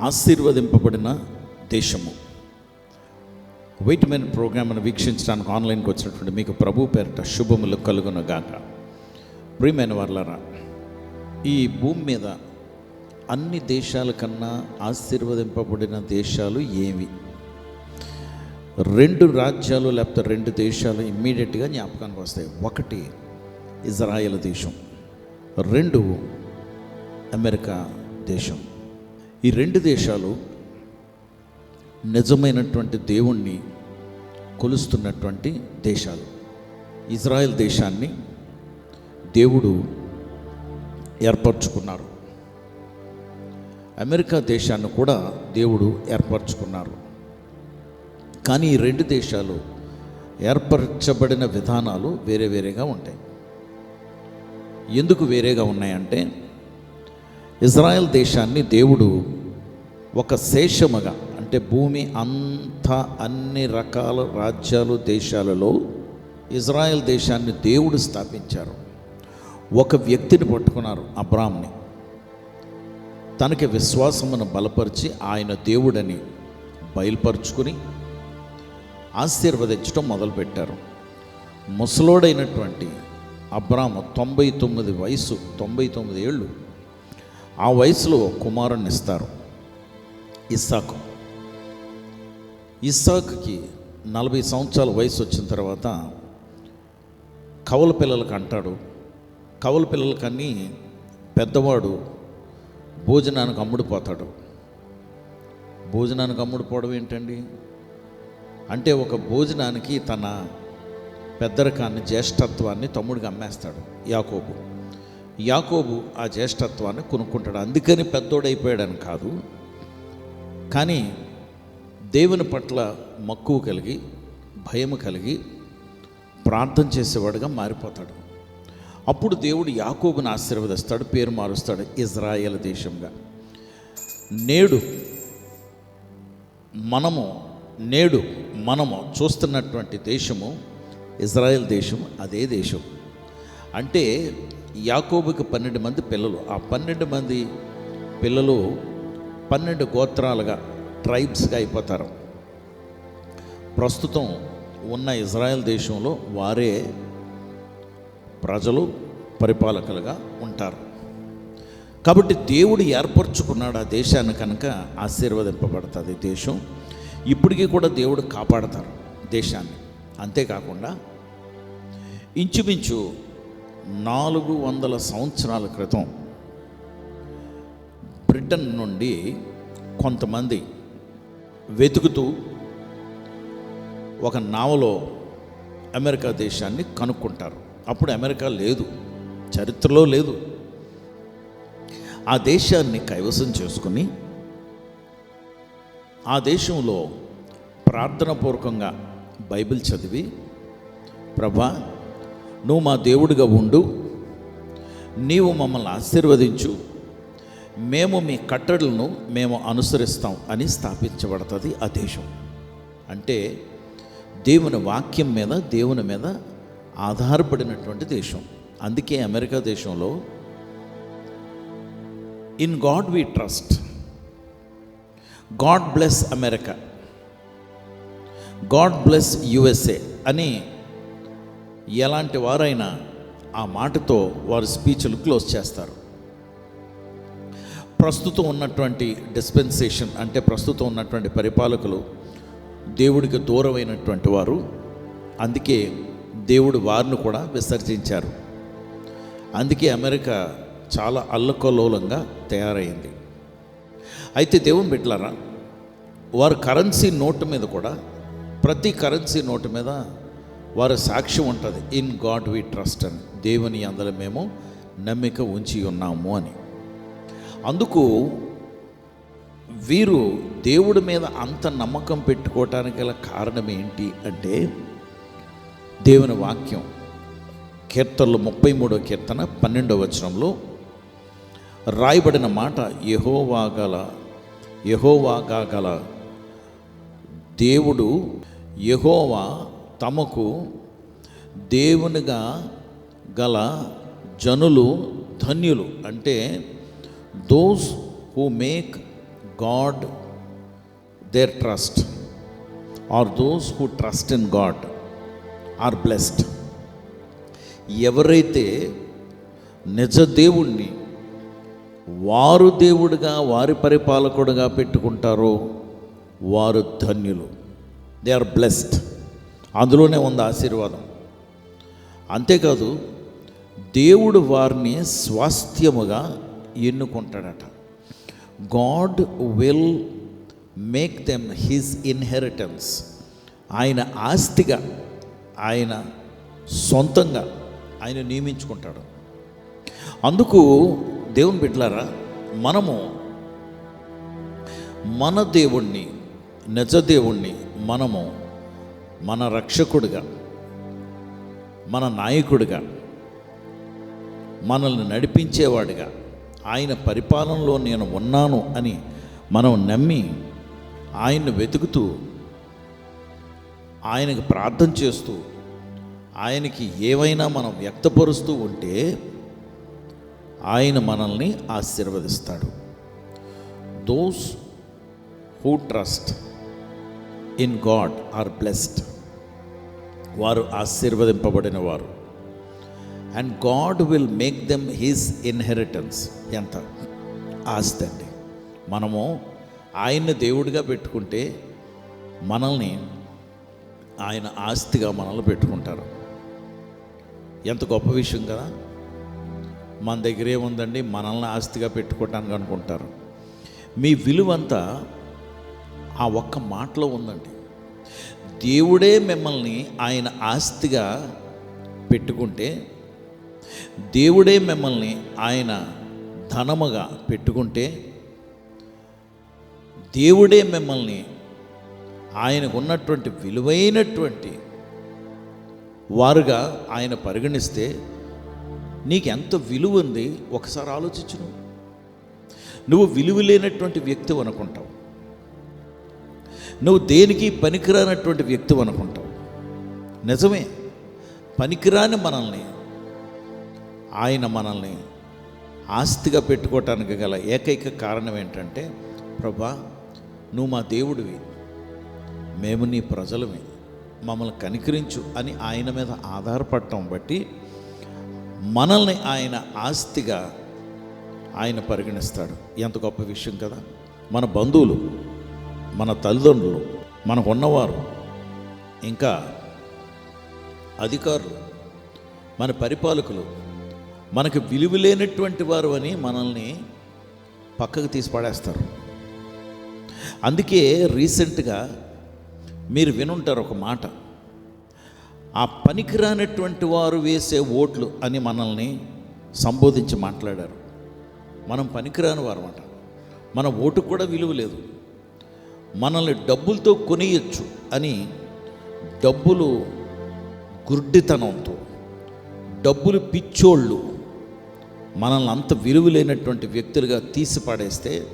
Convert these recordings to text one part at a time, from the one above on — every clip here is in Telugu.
ఆశీర్వదింపబడిన దేశము. వెయిట్ ప్రోగ్రామ్ను వీక్షించడానికి ఆన్లైన్కి వచ్చినటువంటి మీకు ప్రభు పేరిట శుభములు కలుగును గాక ప్రియమైన వర్లరా ఈ భూమి మీద అన్ని దేశాల కన్నా ఆశీర్వదింపబడిన దేశాలు ఏవి? రెండు రాజ్యాలు లేకపోతే రెండు దేశాలు ఇమ్మీడియట్గా జ్ఞాపకానికి వస్తాయి. ఒకటి ఇజ్రాయెల్ దేశం రెండు అమెరికా దేశం. ఈ రెండు దేశాలు నిజమైనటువంటి దేవుణ్ణి కొలుస్తున్నటువంటి దేశాలు. ఇజ్రాయెల్ దేశాన్ని దేవుడు ఏర్పరచుకున్నారు. అమెరికా దేశాన్ని కూడా దేవుడు ఏర్పరచుకున్నారు. కానీ ఈ రెండు దేశాలు ఏర్పరచబడిన విధానాలు వేరే వేరేగా ఉంటాయి. ఎందుకు వేరేగా ఉన్నాయంటే ఇజ్రాయెల్ దేశాన్ని దేవుడు ఒక శేషముగా అంటే భూమి అంతా అన్ని రకాల రాజ్యాలు దేశాలలో ఇజ్రాయెల్ దేశాన్ని దేవుడు స్థాపించారు. ఒక వ్యక్తిని పట్టుకున్నారు అబ్రామ్ని తనకి విశ్వాసమును బలపరిచి ఆయన దేవుడని బయలుపరుచుకుని ఆశీర్వదించడం మొదలుపెట్టారు. ముసలోడైనటువంటి అబ్రాము తొంభై తొమ్మిది వయసు తొంభై తొమ్మిది ఏళ్ళు ఆ వయసులో కుమారుణ్ణి ఇస్తారు. ఇస్సాకు. ఇస్సాకుకి నలభై సంవత్సరాల వయసు వచ్చిన తర్వాత కవుల పిల్లలకు అంటాడు. కవుల పిల్లలకన్నీ పెద్దవాడు భోజనానికి అమ్ముడుపోతాడు. భోజనానికి అమ్ముడుపోవడం ఏంటండి? అంటే ఒక భోజనానికి తన పెద్దరికాన్ని జ్యేష్ఠత్వాన్ని తమ్ముడికి అమ్మేస్తాడు యాకోబు. యాకోబు ఆ జ్యేష్ఠత్వాన్ని కొనుక్కుంటాడు. అందుకని పెద్దోడైపోయాడని కాదు. కానీ దేవుని పట్ల మక్కువ కలిగి భయం కలిగి ప్రార్థన చేసేవాడుగా మారిపోతాడు. అప్పుడు దేవుడు యాకోబుని ఆశీర్వదిస్తాడు పేరు మారుస్తాడు ఇజ్రాయెల్ దేశంగా. నేడు మనము నేడు మనము చూస్తున్నటువంటి దేశము ఇజ్రాయెల్ దేశం అదే దేశం. అంటే యాకోబుకి పన్నెండు మంది పిల్లలు. ఆ పన్నెండు మంది పిల్లలు పన్నెండు గోత్రాలుగా ట్రైబ్స్గా అయిపోతారు. ప్రస్తుతం ఉన్న ఇజ్రాయెల్ దేశంలో వారే ప్రజలు పరిపాలకులుగా ఉంటారు. కాబట్టి దేవుడు ఏర్పరచుకున్నాడు ఆ దేశాన్ని కనుక ఆశీర్వదింపబడుతుంది దేశం. ఇప్పటికీ కూడా దేవుడు కాపాడతారు దేశాన్ని. అంతేకాకుండా ఇంచుమించు నాలుగు వందల సంవత్సరాల క్రితం బ్రిటన్ నుండి కొంతమంది వెతుకుతూ ఒక నావలో అమెరికా దేశాన్ని కనుక్కుంటారు. అప్పుడు అమెరికా లేదు చరిత్రలో లేదు. ఆ దేశాన్ని కైవసం చేసుకుని ఆ దేశంలో ప్రార్థనపూర్వకంగా బైబిల్ చదివి ప్రభా నువ్వు మా దేవుడిగా ఉండు. నీవు మమ్మల్ని ఆశీర్వదించు. మేము మీ కట్టడలను మేము అనుసరిస్తాం అని స్థాపించబడుతుంది ఆ దేశం. అంటే దేవుని వాక్యం మీద దేవుని మీద ఆధారపడినటువంటి దేశం. అందుకే అమెరికా దేశంలో in God we trust God bless America God bless USA అని ఎలాంటి వారైనా ఆ మాటతో వారి స్పీచ్లు క్లోజ్ చేస్తారు. ప్రస్తుతం ఉన్నటువంటి డిస్పెన్సేషన్ అంటే ప్రస్తుతం ఉన్నటువంటి పరిపాలకులు దేవుడికి దూరమైనటువంటి వారు. అందుకే దేవుడు వారిని కూడా విసర్జించారు. అందుకే అమెరికా చాలా అల్లకల్లోలంగా తయారైంది. అయితే దేవుని బిడ్డలారా వారి కరెన్సీ నోటు మీద కూడా ప్రతి కరెన్సీ నోటు మీద వారి సాక్ష్యం ఉంటుంది. ఇన్ గాడ్ వి ట్రస్ట్ అని. దేవుని అందులో మేము నమ్మిక ఉంచి ఉన్నాము అని. అందుకు వీరు దేవుడి మీద అంత నమ్మకం పెట్టుకోవటానికి గల కారణం ఏంటి అంటే దేవుని వాక్యం కీర్తనలు ముప్పై మూడో కీర్తన పన్నెండవ వచనంలో రాయబడిన మాట యహోవాగల యహోవాగా గల దేవుడు యహోవా తమకు దేవునిగా గల జనులు ధన్యులు. అంటే those who make God their trust are those who trust in God are blessed ఎవరైతే నిజ దేవుణ్ణి వారు దేవుడిగా వారి పరిపాలకుడుగా పెట్టుకుంటారో వారు ధన్యులు. దే ఆర్ బ్లెస్డ్ అందులోనే ఉంది ఆశీర్వాదం. అంతేకాదు దేవుడు వారిని స్వాస్థ్యముగా ఎన్నుకుంటాడట. God will make them his inheritance ఆయన ఆస్తిగా ఆయన సొంతంగా ఆయన నియమించుకుంటాడు. అందుకు దేవుని బిడ్డలారా మనము మన దేవుణ్ణి నిజ దేవుణ్ణి మనము మన రక్షకుడుగా మన నాయకుడిగా మనల్ని నడిపించేవాడిగా ఆయన పరిపాలనలో నేను ఉన్నాను అని మనం నమ్మి ఆయన్ను వెతుకుతూ ఆయనకు ప్రార్థన చేస్తూ ఆయనకి ఏవైనా మనం వ్యక్తపరుస్తూ ఉంటే ఆయన మనల్ని ఆశీర్వదిస్తాడు. Those who trust in God are blessed. వారు ఆశీర్వదింపబడిన వారు and God will make them his inheritance. ఎంత? ఆస్తి అండి. మనము ఆయన్ని దేవుడిగా పెట్టుకుంటే మనల్ని ఆయన ఆస్తిగా మనల్ని పెట్టుకుంటారు. ఎంత గొప్ప విషయం కదా. మన దగ్గర ఏముందండి? మనల్ని ఆస్తిగా పెట్టుకోవటానికి అనుకుంటారు. మీ విలువంతా ఆ ఒక్క మాటలో ఉందండి. దేవుడే మిమ్మల్ని ఆయన ఆస్తిగా పెట్టుకుంటే దేవుడే మిమ్మల్ని ఆయన ధనముగా పెట్టుకుంటే దేవుడే మిమ్మల్ని ఆయనకు ఉన్నటువంటి విలువైనటువంటి వారుగా ఆయన పరిగణిస్తే నీకు ఎంత విలువ ఉంది? ఒకసారి ఆలోచించు నువ్వు నువ్వు విలువ లేనటువంటి వ్యక్తి అనుకుంటావు. నువ్వు దేనికి పనికిరానటువంటి వ్యక్తి అనుకుంటావు? నిజమే. పనికిరాని మనల్ని ఆయన మనల్ని ఆస్తిగా పెట్టుకోవటానికి గల ఏకైక కారణం ఏంటంటే ప్రభా నువ్వు మా దేవుడివి. మేము నీ ప్రజలమే. మమ్మల్ని కనికరించు అని ఆయన మీద ఆధారపడటం బట్టి మనల్ని ఆయన ఆస్తిగా ఆయన పరిగణిస్తాడు. ఎంత గొప్ప విషయం కదా. మన బంధువులు మన తల్లిదండ్రులు మనకు ఉన్నవారు ఇంకా అధికారులు మన పరిపాలకులు మనకు విలువ లేనటువంటి వారు అని మనల్ని పక్కకు తీసి పడేస్తారు. అందుకే రీసెంట్గా మీరు వినుంటారు ఒక మాట ఆ పనికిరానటువంటి వారు వేసే ఓట్లు అని మనల్ని సంబోధించి మాట్లాడారు. మనం పనికిరాని వారు అన్నమాట మన ఓటుకు కూడా విలువ లేదు. మనల్ని డబ్బులతో కొనియచ్చు అని డబ్బులు గుర్డితనంతో డబ్బులు పిచ్చోళ్ళు మనల్ని అంత విలువలేనటువంటి వ్యక్తులుగా తీసి పడేస్తే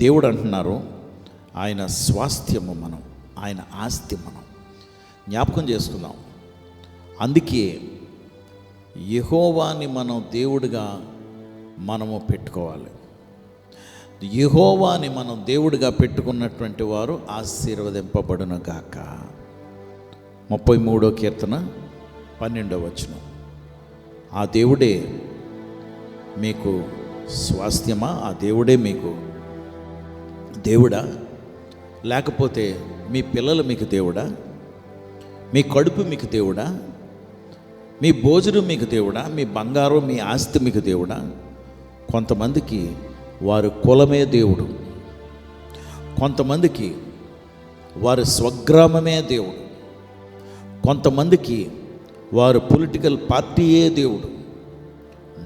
దేవుడు అంటున్నారు ఆయన స్వాస్థ్యము మనం ఆయన ఆస్తి మనం. జ్ఞాపకం చేసుకుందాం. అందుకే యహోవాని మనం దేవుడిగా మనము పెట్టుకోవాలి. యహోవాని మనం దేవుడిగా పెట్టుకున్నటువంటి వారు ఆశీర్వదింపబడును గాక ముప్పై మూడో కీర్తన పన్నెండవ వచనం. ఆ దేవుడే మీకు స్వాస్థ్యమా? ఆ దేవుడే మీకు దేవుడా? లేకపోతే మీ పిల్లలు మీకు దేవుడా? మీ కడుపు మీకు దేవుడా? మీ భోజనం మీకు దేవుడా? మీ బంగారం మీ ఆస్తి మీకు దేవుడా? కొంతమందికి వారి కులమే దేవుడు. కొంతమందికి వారి స్వగ్రామమే దేవుడు. కొంతమందికి వారు పొలిటికల్ పార్టీయే దేవుడు.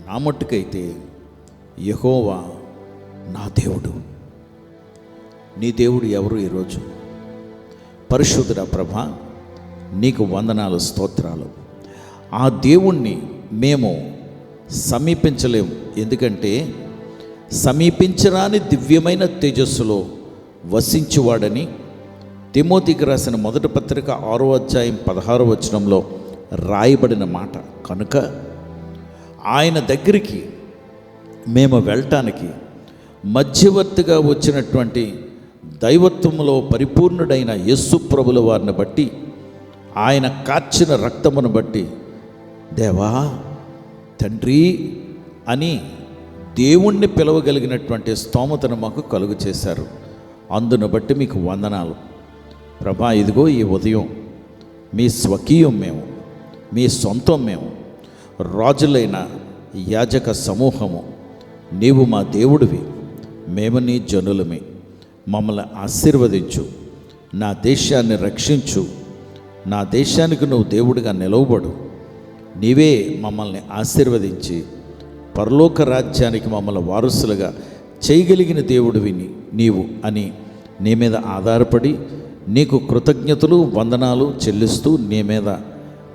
నా మట్టుకైతే యహోవా నా దేవుడు. నీ దేవుడు ఎవరు ఈరోజు? పరిశుద్ధుడ ప్రభ నీకు వందనాలు స్తోత్రాలు. ఆ దేవుణ్ణి మేము సమీపించలేము. ఎందుకంటే సమీపించరాని దివ్యమైన తేజస్సులో వసించువాడని తిమోతికి రాసిన మొదటి పత్రిక ఆరో అధ్యాయం పదహారో వచనంలో రాయబడిన మాట. కనుక ఆయన దగ్గరికి మేము వెళ్ళటానికి మధ్యవర్తిగా వచ్చినటువంటి దైవత్వంలో పరిపూర్ణుడైన యస్సు ప్రభుల వారిని బట్టి ఆయన కార్చిన రక్తమును బట్టి దేవా తండ్రి అని దేవుణ్ణి పిలవగలిగినటువంటి స్తోమతను మాకు కలుగు చేశారు. అందును బట్టి మీకు వందనాలు. ప్రభా ఇదిగో ఈ ఉదయం మీ స్వకీయం మేము మీ సొంతం మేము రాజులైన యాజక సమూహము నీవు మా దేవుడివి మేము నీ జనులమే. మమ్మల్ని ఆశీర్వదించు నా దేశాన్ని రక్షించు నా దేశానికి నువ్వు దేవుడిగా నిలవబడు. నీవే మమ్మల్ని ఆశీర్వదించి పరలోక రాజ్యానికి మమ్మల్ని వారసులుగా చేయగలిగిన దేవుడివిని నీవు అని నీ మీద ఆధారపడి నీకు కృతజ్ఞతలు వందనాలు చెల్లిస్తూ నీ మీద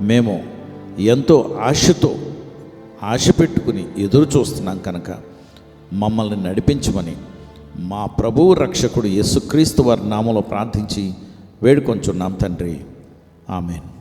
మేము ఎంతో ఆశతో ఆశ పెట్టుకుని ఎదురు చూస్తున్నాం కనుక మమ్మల్ని నడిపించమని మా ప్రభువు రక్షకుడు యేసుక్రీస్తు వారి నామంలో ప్రార్థించి వేడుకొంచున్నాం తండ్రి. ఆమెను.